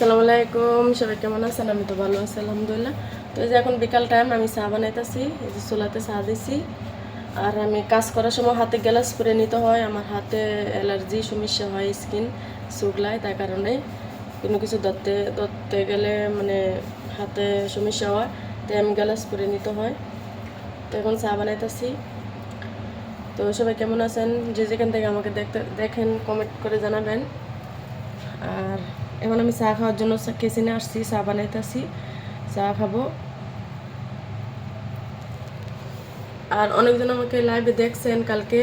আসসালামু আলাইকুম, সবাই কেমন আছেন? আমি তো ভালো আছি, আলহামদুলিল্লাহ। তো এই যে এখন বিকাল টাইম আমি চা বানাইতেছি, এই যে চুলাতে চা দিছি। আর আমি কাজ করার সময় হাতে গ্লাস করে নিতে হয়, আমার হাতে অ্যালার্জি, সমস্যা হয় স্কিন শুকলায় তার কারণে কোনো কিছু ধরতে ধরতে গেলে মানে হাতে সমস্যা হয়, তাই আমি গ্লাস করে নিতে হয়। তো এখন চা বানাইতেছি। তো সবাই কেমন আছেন? যে যেখান থেকে আমাকে দেখতে, দেখেন কমেন্ট করে জানাবেন। আর এখন আমি চা খাওয়ার জন্য কেসিনে আসছি, চা বানাইতেছি, চা খাব। আর অনেকজন আমাকে লাইভে দেখছেন কালকে,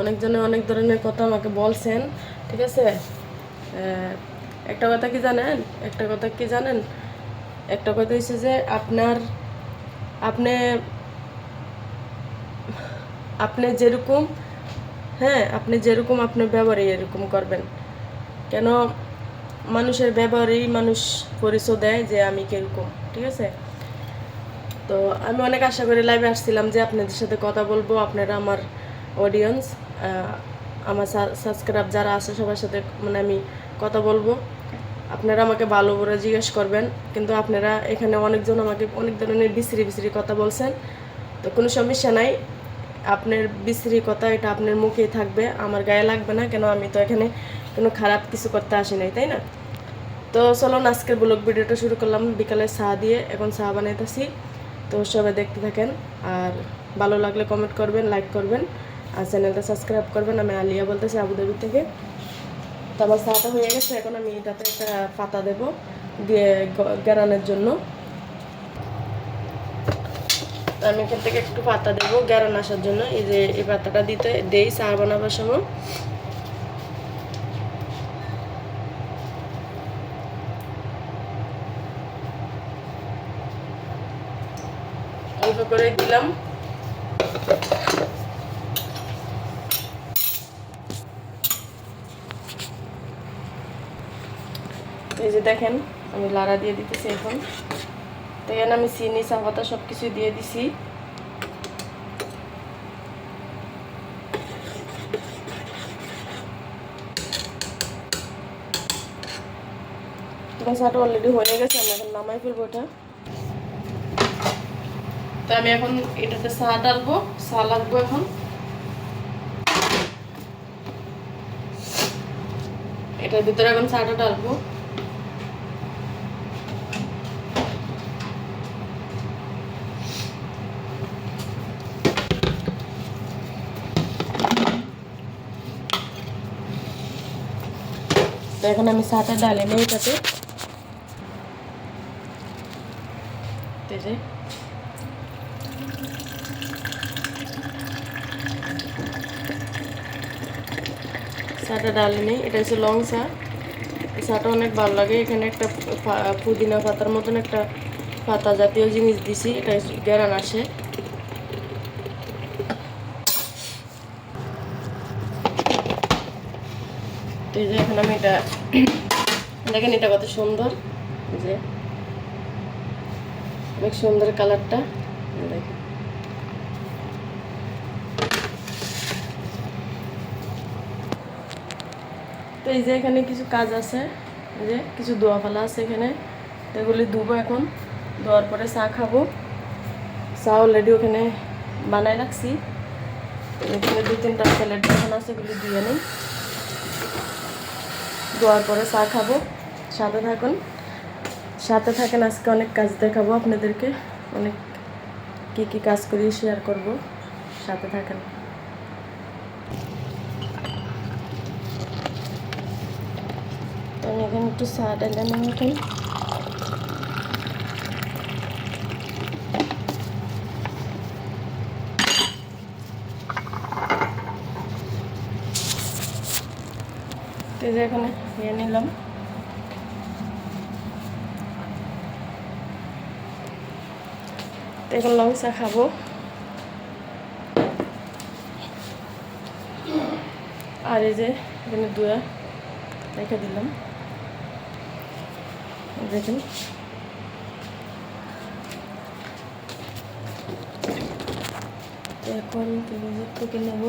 অনেকজনে অনেক ধরনের কথা আমাকে বলছেন, ঠিক আছে? একটা কথা কি জানেন? একটা কথা কি জানেন? একটা কথা হচ্ছে যে আপনার, আপনি আপনি যেরকম হ্যাঁ আপনি যেরকম আপনার ব্যবহারে এরকম করবেন। কেন মানুষের ব্যবহারেই মানুষ পরিচয় দেয় যে আমি কীরকম, ঠিক আছে? তো আমি অনেক আশা করে লাইভে আসছিলাম যে আপনাদের সাথে কথা বলব, আপনারা আমার অডিয়েন্স আমার সাবস্ক্রাইব যারা আছে সবার সাথে মানে আমি কথা বলব। আপনারা আমাকে ভালো করে জিজ্ঞেস করবেন, কিন্তু আপনারা এখানে অনেকজন আমাকে অনেক ধরনের বিশ্রী বিশ্রী কথা বলছেন, তো কোনো সমস্যা নাই। আপনার বিশ্রী কথা এটা আপনার মুখেই থাকবে, আমার গায়ে লাগবে না, কেন আমি তো এখানে কোনো খারাপ কিছু করতে আসি নাই তাই না? তো চলো না আজকের ব্লগ ভিডিওটা শুরু করলাম বিকালে চা দিয়ে এখন চা বানাইতেছি। তো সবাই দেখতে থাকেন আর ভালো লাগলে কমেন্ট করবেন লাইক করবেন আর চ্যানেলটা সাবস্ক্রাইব করবেন। আমি আলিয়া বলতেছি আবুধাবি থেকে। তো আমার চাটা হয়ে গেছে, এখন আমি এটাতে একটা পাতা দেব দিয়ে গেরানের জন্য। আমি এখান থেকে একটু পাতা দেবো গ্যারান আসার জন্য। এই যে এই পাতাটা দিতে, দেই, চা বানাবার সময়। অল্প করে দিলাম। এই যে দেখেন, আমি লাড়া দিয়ে দিতেছি এখন। তো এখানে আমি চিনি চা পাতা সব কিছু দিয়ে দিছি। চাটা অলরেডি হয়ে গেছে, আমি এখন নামাই ফেলব এটা। তো আমি এখন এটাতে চা ডালবো, চা লাগবো এখন। এটার ভিতরে এখন চাটা ডালবো। তো এখন আমি চাটা ডালে নিই এটাতে চাটা ডালে নেই, এটা হচ্ছে লং চা। এই চাটা অনেক ভালো লাগে, এখানে একটা পুদিনা পাতার মতন একটা পাতা জাতীয় জিনিস দিছি, এটা গ্যারান আসে। এই যে এখন আমি এটা, দেখেন এটা কত সুন্দর যে। অনেক সুন্দর কালারটা দেখেন। তো এই যে এখানে কিছু কাজ আছে, এই যে কিছু দোয়া ফেলা আছে এখানে। এগুলি ধুবো এখন, ধোয়ার পরে চা খাব। চা অলরেডি ওখানে বানাই রাখছি। এখানে দু তিনটা স্যালাড যখন আছে, এগুলি দিয়ে নিই। ধোয়ার পরে চা খাব, সাথে থাকুন। সাথে থাকেন, আজকে অনেক কাজ দেখাবো আপনাদেরকে। অনেক কি কি কাজ করি শেয়ার করব। সাথে থাকেন। আমি এখানে একটু চা ডালে নেব এখন তো এই যে এখানে নিয়ে নিলাম এখন লং চা খাব আর এই যে এখানে দুয়া রেখে দিলাম দেখুন। এখন পেঁয়াজের থেকে নেব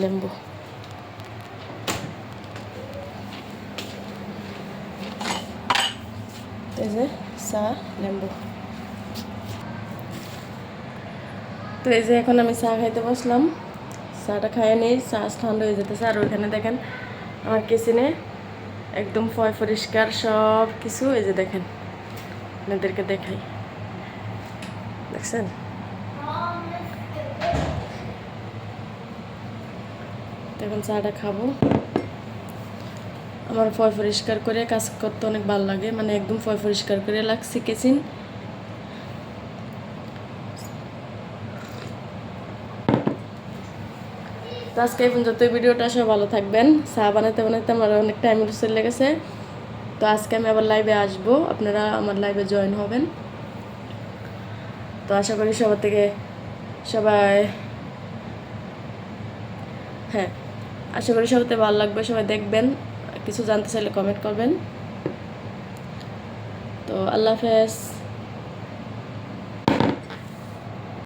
লেম্বু। চা, লেম্বু। তো এই যে এখন আমি চা খাইতে বসলাম। চাটা খাইয়ে নিই, চা ঠান্ডা হয়ে যেতেছে। আর ওইখানে দেখেন আমার কিচেনে একদম ফয় পরিষ্কার সব কিছু, এই যে দেখেন, আপনাদেরকে দেখাই। দেখছেন? এখন চাটা খাব। আমার ফয় পরিষ্কার করে কাজ করতে অনেক ভালো লাগে মানে একদম ফয় পরিষ্কার করে লাগছে কিচেন। তো আজকে এই পর্যন্ত ভিডিওটা সব ভালো থাকবেন। চা বানাতে বানাতে আমার অনেক টাইম চলে লেগেছে তো আজকে আমি আবার লাইভে আসব। আপনারা আমার লাইভে জয়েন হবেন। তো আশা করি সবার থেকে সবাই হ্যাঁ আশা করি থেকে ভালো লাগবে। সবাই দেখবেন। কিছু জানতে চাইলে কমেন্ট করবেন। তো আল্লাহ হাফেজ।